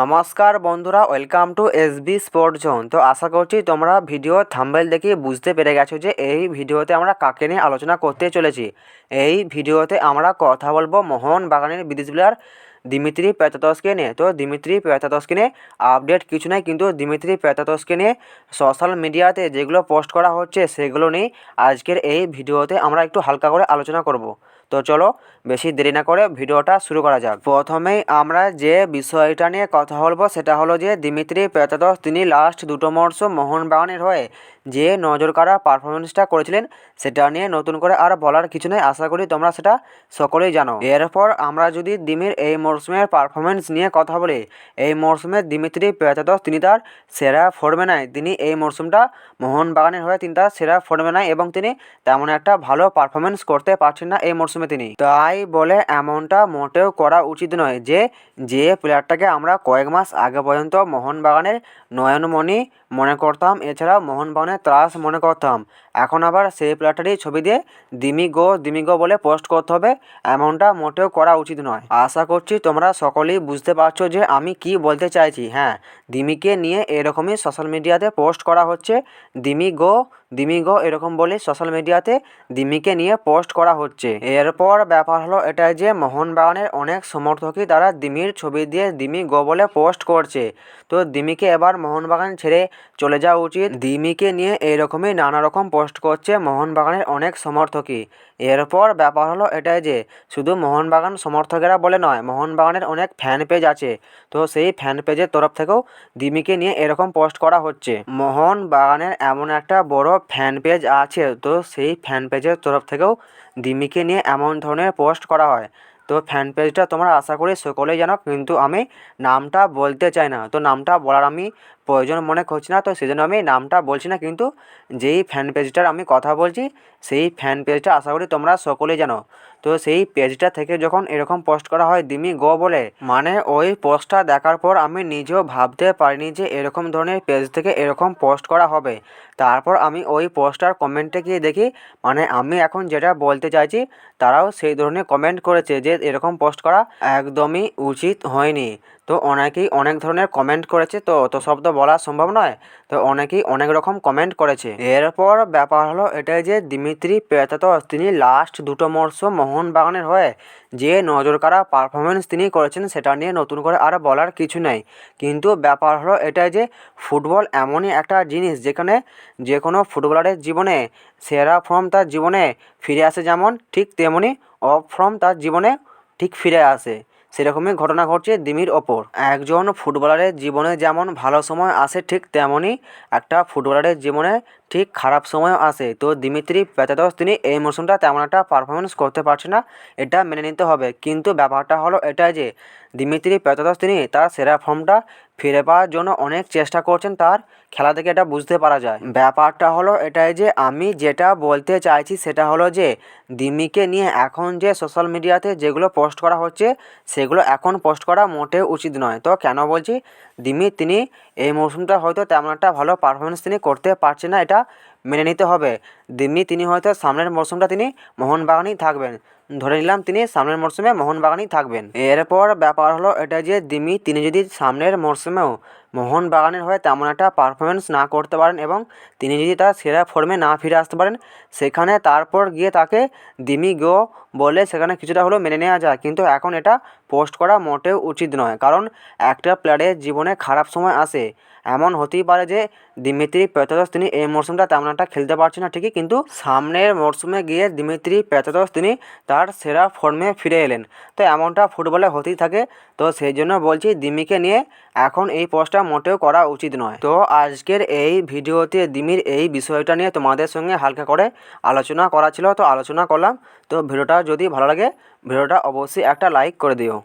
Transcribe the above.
নমস্কার বন্ধুরা welcome to S B sport zone তো আশা করছি তোমরা ভিডিও থাম্বেল দেখে বুঝতে পেরে গেছো যে এই ভিডিওতে আমরা কাকে নিয়ে আলোচনা করতে চলেছি। এই ভিডিওতে আমরা কথা বলব মোহন বাগানের বিদেশ প্লেয়ার দিমিত্রি পেতাতসকে নিয়ে। তো দিমিত্রি পেতাতসকে নিয়ে আপডেট কিছু নাই, কিন্তু দিমিত্রি পেতাতসকে নিয়ে সোশ্যাল মিডিয়াতে যেগুলো পোস্ট করা হচ্ছে, সেগুলো নিয়ে আজকের এই ভিডিওতে আমরা একটু হালকা করে আলোচনা করব। তো চলো বেশি দেরি না করে ভিডিওটা শুরু করা যাক। প্রথমেই আমরা যে বিষয়টা নিয়ে কথা বলব সেটা হলো যে দিমিত্রি পেতাদস তিনি লাস্ট দুটো মরশুম মোহনবাগানের হয়ে যে নজর কাড়া পারফরমেন্সটা করেছিলেন সেটা নিয়ে নতুন করে আর বলার কিছু নেই। আশা করি তোমরা সেটা সকলেই জানো। এরপর আমরা যদি দিমির এই মরশুমের পারফরমেন্স নিয়ে কথা বলি, এই মরশুমে দিমিত্রি পেতাদস তিনি তার সেরা ফর্মে নেয় তিনি এই মরশুমটা মোহনবাগানের হয়ে তিনি তার সেরা ফর্মে নেয় এবং তিনি তেমন একটা ভালো পারফরমেন্স করতে পারছেন না এই মরশুমে তিনি। তাই বলে এমনটা মোটেও করা উচিত নয় যে যে প্লেয়ারটাকে আমরা কয়েক মাস আগে পর্যন্ত মোহনবাগানের নয়নমণি মনে করতাম এছাড়া মোহনবাগানের ত্রাস মনে করতাম। এখন আবার সেই প্লেয়ারটারই ছবি দিয়ে দিমি গো দিমি গো বলে পোস্ট করতে হবে, এমনটা মোটেও করা উচিত নয়। আশা করছি তোমরা সকলেই বুঝতে পারছ যে আমি কি বলতে চাইছি। হ্যাঁ দিমিকে নিয়ে এরকমই সোশ্যাল মিডিয়াতে পোস্ট করা হচ্ছে দিমি গো দিমি গো এরকম বলে সোশ্যাল মিডিয়াতে দিমিকে নিয়ে পোস্ট করা হচ্ছে। এরপর ব্যাপার হলো এটাই যে মোহনবাগানের অনেক সমর্থকই তারা দিমির ছবি দিয়ে দিমি গো বলে পোস্ট করছে। তো দিমিকে এবার মোহনবাগান ছেড়ে চলে যাওয়া উচিত। দিমিকে নিয়ে এরকমই নানা রকম পোস্ট করছে মোহনবাগানের অনেক সমর্থকই। এরপর ব্যাপার হলো এটাই যে শুধু মোহনবাগান সমর্থকেরা বলে নয় মোহনবাগানের অনেক ফ্যান পেজ আছে। তো সেই ফ্যান পেজের তরফ থেকেও দিমিকে নিয়ে এরকম পোস্ট করা হচ্ছে। মোহনবাগানের এমন একটা বড় ফ্যান পেজ আছে, তো সেই ফ্যান পেজের তরফ থেকেও দিমিকে নিয়ে এমন ধরনের পোস্ট করা হয়। তো ফ্যান পেজটা তোমরা আশা করি সকলেই জানো, কিন্তু আমি নামটা বলতে চাই না। তো নামটা বলার আমি প্রয়োজন মনে করছি না, তো সেজন্য আমি নামটা বলছি না, কিন্তু যেই ফ্যান পেজটার আমি কথা বলছি, সেই ফ্যান পেজটা আশা করি তোমরা সকলেই জানো। তো সেই পেজটা থেকে যখন এরকম পোস্ট করা হয়, দিমি গো বলে মানে ওই পোস্টটা দেখার পর আমি নিজেও ভাবতে পারিনি যে এরকম ধরনের পেজ থেকে এরকম পোস্ট করা হবে। তারপর আমি ওই পোস্টটার কমেন্টে গিয়ে দেখি মানে আমি এখন যেটা বলতে চাইছি, তারাও সেই ধরনের কমেন্ট করেছে যে এরকম পোস্ট করা একদমই উচিত হয়নি। তো অনেকেই অনেক ধরনের কমেন্ট করেছে, তো অত শব্দ বলা সম্ভব নয়। তো অনেকেই অনেক রকম কমেন্ট করেছে। এরপর ব্যাপার হলো এটাই যে দিমিত্রি পেতাতস তিনি লাস্ট দুটো মরশুম মোহনবাগানের হয়ে যে নজর কাড়া পারফরমেন্স তিনি করেছেন সেটা নিয়ে নতুন করে আর বলার কিছু নেই। কিন্তু ব্যাপার হলো এটাই যে ফুটবল এমনই একটা জিনিস যেখানে যে কোনো ফুটবলারের জীবনে সেরা ফর্ম তার জীবনে ফিরে আসে যেমন ঠিক তেমনি অফ ফর্ম তার জীবনে ঠিক ফিরে আসে। সেরকমই ঘটনা ঘটছে দিমির ওপর। একজন ফুটবলারের জীবনে যেমন ভালো সময় আসে ঠিক তেমনই একটা ফুটবলারের জীবনে ঠিক খারাপ সময়ও আসে। তো দিমিত্রি পেতাদস তিনি এই মৌসুমটা তেমন একটা পারফরমেন্স করতে পারছে না, এটা মেনে নিতে হবে। কিন্তু ব্যাপারটা হলো এটাই যে দিমিত্রি পেতাদস তিনি তার সেরা ফর্মটা ফিরে পাওয়ার জন্য অনেক চেষ্টা করছেন তার খেলা থেকে এটা বুঝতে পারা যায়। ব্যাপারটা হলো এটাই যে আমি যেটা বলতে চাইছি সেটা হলো যে দিমিকে নিয়ে এখন যে সোশ্যাল মিডিয়াতে যেগুলো পোস্ট করা হচ্ছে, সেগুলো এখন পোস্ট করা মোটেও উচিত নয়। তো কেন বলছি? দিমি, তিনি এই মৌসুমটা হয়তো তেমন একটা ভালো পারফরমেন্স তিনি করতে পারছে না। এটা মেনে নিতে হবে। দিমি তিনি হয়তো সামনের মরশুমটা তিনি মোহনবাগানেই থাকবেন। ধরে নিলাম তিনি সামনের মরশুমে মোহনবাগানেই থাকবেন। এরপর ব্যাপার হলো এটা যে দিমি তিনি যদি সামনের মরশুমেও মোহনবাগানের হয়ে তেমন একটা পারফরমেন্স না করতে পারেন এবং তিনি যদি তার সেরা ফর্মে না ফিরে আসতে পারেন, সেখানে তারপর গিয়ে তাকে দিমি গো বলে সেখানে কিছুটা হলেও মেনে নেওয়া যায়। কিন্তু এখন এটা পোস্ট করা মোটেও উচিত নয়। কারণ একটা প্লেয়ারের জীবনে খারাপ সময় আসে। এমন হতেই পারে যে দিমিত্রি পেতাদস তিনি এই মরশুমটা তেমন একটা খেলতে পারছেন না, ঠিকই, কিন্তু সামনের মরশুমে গিয়ে দিমিত্রি পেতাদস তিনি তার সেরা ফর্মে ফিরে এলেন। তো এমনটা ফুটবলে হতেই থাকে, তো সেই জন্য বলছি দিমিকে নিয়ে এখন এই পোস্টটা মোটেও করা উচিত নয়। তো আজকের এই ভিডিওতে দিমির এই বিষয়টা নিয়ে তোমাদের সঙ্গে হালকা করে আলোচনা করা ছিল, তো আলোচনা করলাম। তো ভিডিওটা যদি ভালো লাগে, ভিডিওটা অবশ্যই একটা লাইক করে দিও।